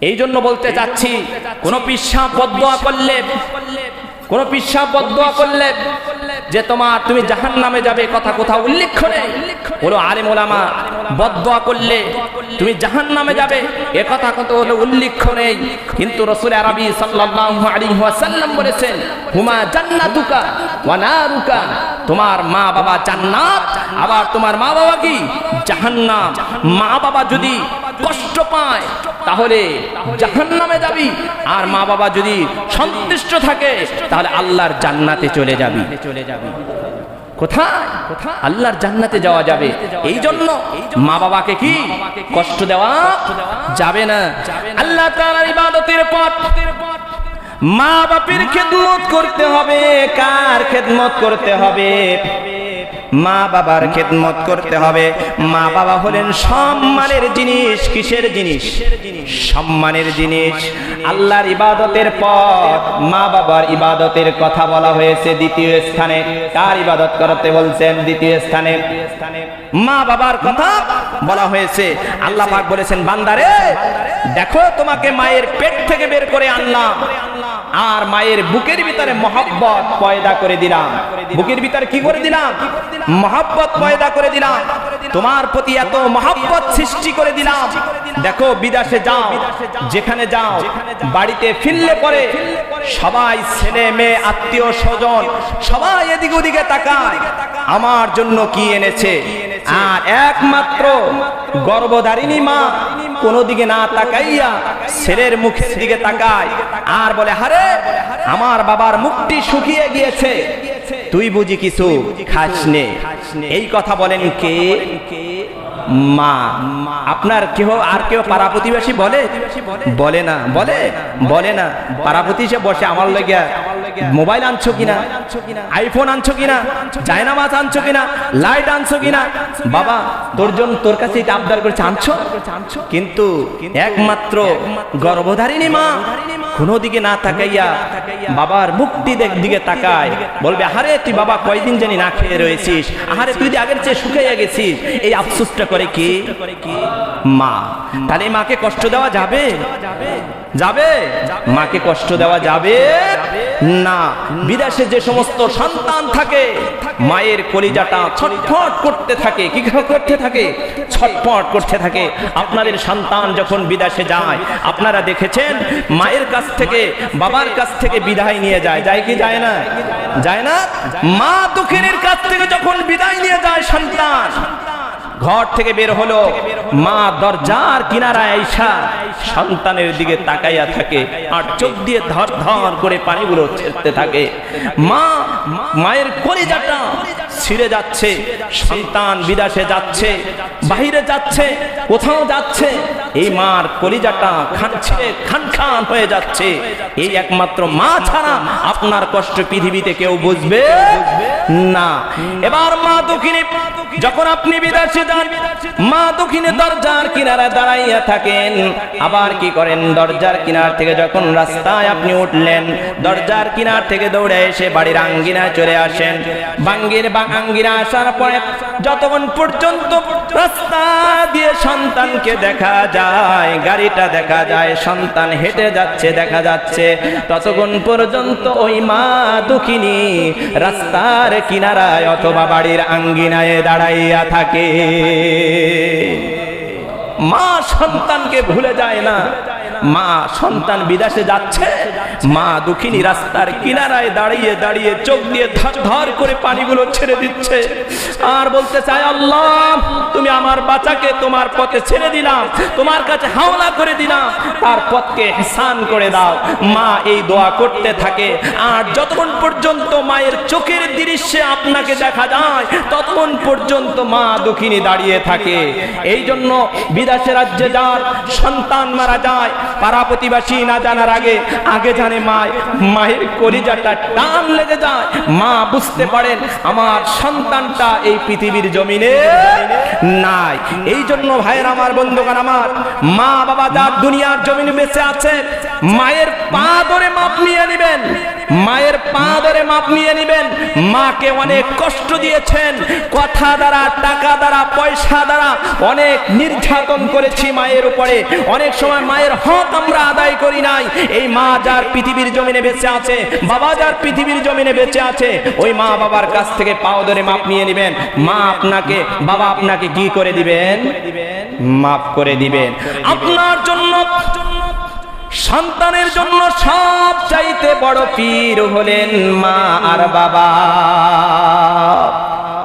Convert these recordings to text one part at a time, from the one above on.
এই জন্য বলতে চাচ্ছি, কোন পিসাব বদোয়া করলে, কোন পিসাব বদোয়া করলে যে তোমার তুমি জাহান নামে যাবে কথা কোথাও উল্লেখ নেই। বলো, আলিম ওলামা বদোয়া করলে তুমি জাহান নামে যাবে, এ কথা কত হলো উল্লেখ নেই। কিন্তু রসুল আরবি ওয়াসাল্লাম বলেছেন, হুমা জান্নাতুকা ওয়া তোমার মা বাবা জান্নাত, আবার তোমার মা বাবা কি? জাহান্নাম। মা বাবা যদি কষ্ট পায়, তাহলে জাহান্নামে যাবি। আর মা বাবা যদি সন্তুষ্ট থাকে, তাহলে আল্লাহর জান্নাতে চলে যাবি। চলে যাবি কোথায়? আল্লাহর জান্নাতে যাওয়া যাবে। এই জন্য মা বাবাকে কি? কষ্ট দেওয়া যাবে না। আল্লাহ তাআলার ইবাদতের পথ। মা বাপের খেদমত করতে হবে, কার খেদমত করতে হবে? মা বাবার খেদমত করতে হবে। মা বাবা হলেন সম্মানের জিনিস, কিসের জিনিস? সম্মানের জিনিস। আল্লাহর ইবাদতের পর মা বাবার ইবাদতের কথা বলা হয়েছে দ্বিতীয় স্থানে। কার ইবাদত করতে বলছেন? দ্বিতীয় স্থানে। মা বাবার কথা বলা হয়েছে। আল্লাহ পাক বলেছেন, বান্দারে, দেখো তোমাকে মায়ের পেট থেকে বের করে আনলাম। আর মায়ের বুকের ভিতরে মহাব্বত পয়দা করে দিলাম। বুকের ভিতরে কি করে দিলাম? মহাব্বত পয়দা করে দিলাম। তোমার প্রতি এত মহাব্বত সৃষ্টি করে দিলাম। দেখো, বিদেশে যাও, যেখানে যাও, বাড়িতে ফিরলে পরে সবাই ছেলে, মেয়ে, আত্মীয়, স্বজন, সবাই এদিক ওদিকে তাকায়। আমার জন্য কি এনেছে? আর একমাত্র গর্ভধারিণী মা কোনো দিকে না তাকাইয়া ছেলের মুখের দিকে তাকায় আর বলে হারে আমার বাবার মুখটি শুকিয়ে গিয়েছে। তুই বুঝি কিছু খাস নে এই কথা বলেন কে? মা। আপনার কেহ, আর কেউ পাড়া প্রতিবেশী বলে? বলে না, বলে? বলে না। পাড়া প্রতিবেশী বসে আমার লেগে মোবাইল আনছো কিনা? আইফোন আনছো কিনা? জায়নামাজ আনছো কিনা? লাইট আনছো কিনা? বাবা, তোর জন্য তোর কাছে আবদার করছে, আনছো? কিন্তু একমাত্র গর্ভধারিণী মা। কোনো দিকে না তাকাইয়া বাবার মুক্তি দিকে তাকায়। বলবে, আহারে, তুই বাবা, কয়দিন জানি না খেয়ে রয়েছিস। আহারে, তুই আগের চেয়ে শুকাইয়া গেছিস, এই আফসোসটা করে কি? মা, তাহলে মাকে কষ্ট দেওয়া যাবে? যাবে? মাকে কষ্ট দেওয়া যাবে? না। বিদেশে যে সমস্ত সন্তান থাকে, মায়ের কলিজাটা ছটফট করতে থাকে। কি করতে থাকে? ছটফট করতে থাকে। আপনাদের সন্তান যখন বিদেশে যায়, আপনারা দেখেছেন, মায়ের কাছ থেকে, বাবার কাছ থেকে বিদায় নিয়ে যায়। যায় কি যায় না? যায় না? মা দক্ষিণের কাছ থেকে যখন বিদায় নিয়ে যায় সন্তান, ঘর থেকে বের হলো, মা দরজার কিনারায় আইসা সন্তানের দিকে তাকাইয়া থাকে আর চোখ দিয়ে ধর ধর করে পানিগুলো ছেড়তে থাকে। মা, মায়ের ছিঁড়ে যাচ্ছে, সন্তান বিদেশে যাচ্ছে, বাহিরে যাচ্ছে, কোথাও যাচ্ছে। এই মার কলিজাটা খান খান খান হয়ে যাচ্ছে। এই একমাত্র মা ছাড়া আপনার কষ্ট পৃথিবীতে কেউ বুঝবে না। এবার মা দক্ষিণে যখন আপনি বিদেশে যান, মা দক্ষিণে দরজার কিনারে দাঁড়াইয়া থাকেন। আবার কি করেন? দরজার কিনার থেকে যখন রাস্তায় আপনি উঠলেন, দরজার কিনার থেকে দৌড়ে এসে বাড়ির আঙ্গিনায় চলে আসেন। বাঙ্গির বা আঙ্গিনা আসার পরে যতক্ষণ পর্যন্ত রাস্তা দিয়ে সন্তানকে দেখা যায়, গাড়িটা দেখা যায়, সন্তান হেঁটে যাচ্ছে, দেখা যাচ্ছে, ততক্ষণ পর্যন্ত ওই মা দুঃখিনী রাস্তার কিনারায় অথবা বাড়ির আঙ্গিনায় দাঁড়াইয়া থাকে। মা সন্তানকে ভুলে যায় না। মা সন্তান বিদেশে যাচ্ছে, মা দুঃখিনী রাস্তার কিনারায় দাঁড়িয়ে দাঁড়িয়ে চোখ দিয়ে ধর করে পানিগুলো ছেড়ে দিচ্ছে। আর বলতে চায়, আল্লাহ, তুমি আমার বাচ্চাকে তোমার পথে ছেড়ে দিলাম, তোমার কাছে হাওলা করে দিলাম, তার পথকে হেসান করে দাও। মা এই দোয়া করতে থাকে, আর যতক্ষণ পর্যন্ত মায়ের চোখের দৃশ্যে আপনাকে দেখা যায়, ততক্ষণ পর্যন্ত মা দুঃখিনী দাঁড়িয়ে থাকে। এই জন্য বিদেশে রাজ্যে যার সন্তান মারা যায় পাড়া প্রতিবাসী না জানার আগে আগে জানে মা মায়ের কলিজাটা টান লেগে যায়। মা বুঝতে পারেন আমার সন্তানটা এই পৃথিবীর জমিনে নাই। এই জন্য ভাইয়ের আমার বন্ধুগণ আমার মা বাবা যার দুনিয়ার জমিনে বেঁচে আছে, মায়ের পা ধরে মাপ নিয়ে নেবেন। মায়ের পা ধরে মাপ নিয়ে নেবেন। মাকে অনেক কষ্ট দিয়েছেন। কথা দ্বারা, টাকা দ্বারা, পয়সা দ্বারা অনেক নির্যাতন করেছি মায়ের উপরে। অনেক সময় মায়ের হক আমরা আদায় করি নাই। এই মা যার পৃথিবীর জমিনে বেঁচে আছে, বাবা যার পৃথিবীর জমিনে বেঁচে আছে, ওই মা বাবার কাছ থেকে পাও ধরে মাপ নিয়ে নেবেন। মা আপনাকে, বাবা আপনাকে কি করে দিবেন? মাফ করে দিবেন। আপনার জন্য সন্তানের জন্য সব চাইতে বড় পীর হলেন মা আর বাবা।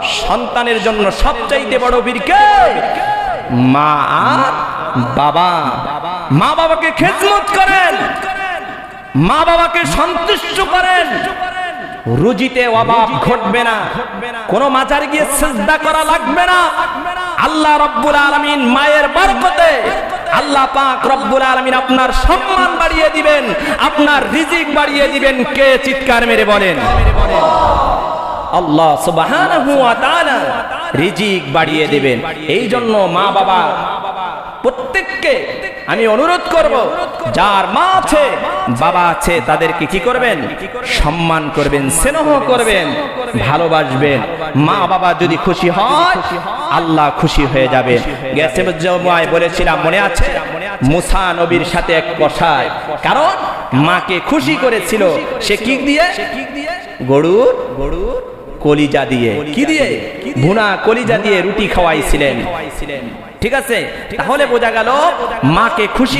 সন্তানের জন্য সব চাইতে বড় পীর কে? মা আর বাবা। মা বাবাকে খেদমত করেন। মা বাবাকে সন্তুষ্ট করেন। রুজিতে অভাব ঘটবে না। কোনো মাজার গিয়ে সেজদা করা লাগবে না। আল্লাহ রব্বুল আলামিন মায়ের বরকতে আল্লাহ পাক রব্বুল আলামিন আপনার সম্মান বাড়িয়ে দিবেন, আপনার রিজিক বাড়িয়ে দিবেন। কে চিৎকার মেরে বলেন? আল্লাহ তাআলা রিজিক বাড়িয়ে দিবেন। এই জন্য মা বাবা প্রত্যেককে আমি অনুরোধ করব, যার মা আছে, বাবা আছে, তাদেরকে কি করবেন? সম্মান করবেন, স্নেহ করবেন, ভালোবাসবেন। মা, বাবা যদি খুশি হয়, আল্লাহ খুশি হয়ে যাবে। গেছে বলেছিলাম, মনে আছে? মুসা নবীর সাথে এক কষায় কারণ মাকে খুশি করেছিল। সে কি দিয়ে? গরুর গরুর কলিজা দিয়ে। কি দিয়ে? ভুনা কলিজা দিয়ে রুটি খাওয়াইছিলেন। ঠিক আছে? তাহলে বোঝা গেল মাকে খুশি